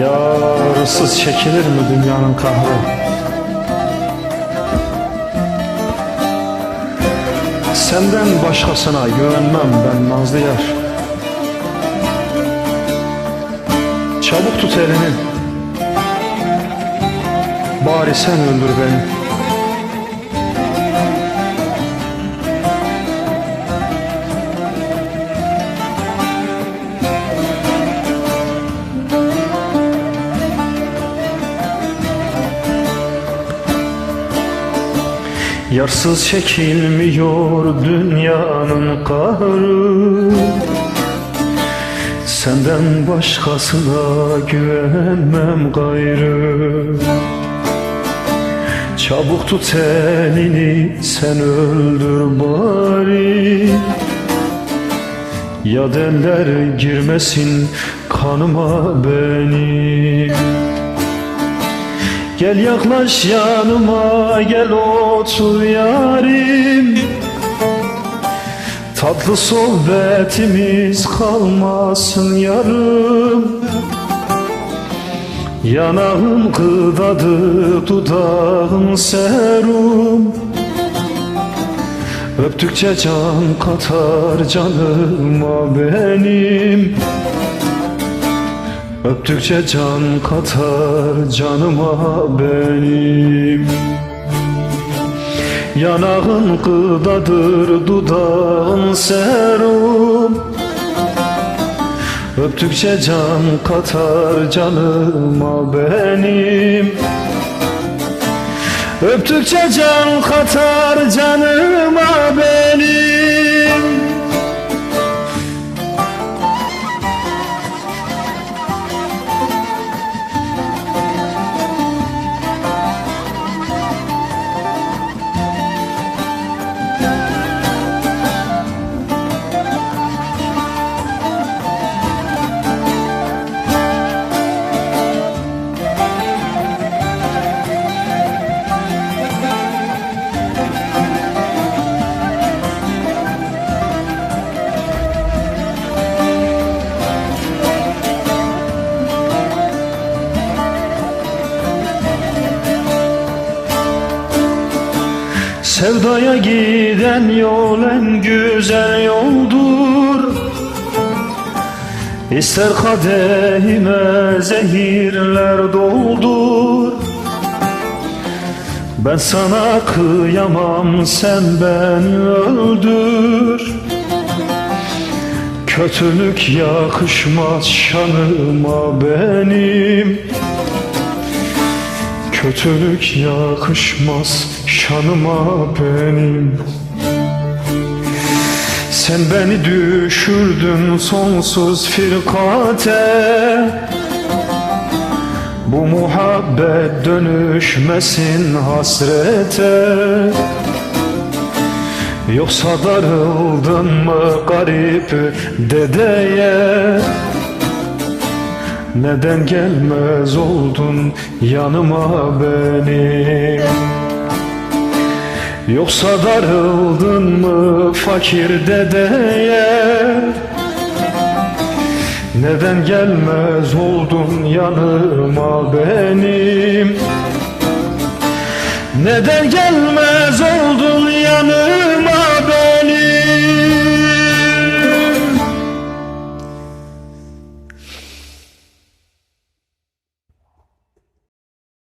Yarsız çekilir mi dünyanın kahrı? Senden başkasına güvenmem ben nazlı yar. Çabuk tut elini. Bari sen öldür beni Yarsız çekilmiyor dünyanın kahrı. Senden başkasına güvenmem gayrı. Çabuk tut elini sen öldür bari. Ya deller girmesin kanıma benim Gel yaklaş yanıma gel otur yarim. Tatlı sohbetimiz kalmasın yarım. Yanağım gıdadı dudağım serum. Öptükçe can katar canıma benim. Öptükçe can katar canıma benim Yanağın gıdadır dudağın serum. Öptükçe can katar canıma benim. Öptükçe can katar Sevdaya giden yol en güzel yoldur. İster kadehime zehirler doldur. Ben sana kıyamam sen beni öldür. Kötülük yakışmaz şanıma benim Kötülük yakışmaz şanıma benim. Sen beni düşürdün sonsuz firkate. Bu muhabbet dönüşmesin hasrete. Yoksa darıldın mı garip dedeye neden gelmez oldun yanıma benim? Yoksa darıldın mı fakir dedeye? Neden gelmez oldun yanıma benim? Neden gelmez oldun yanıma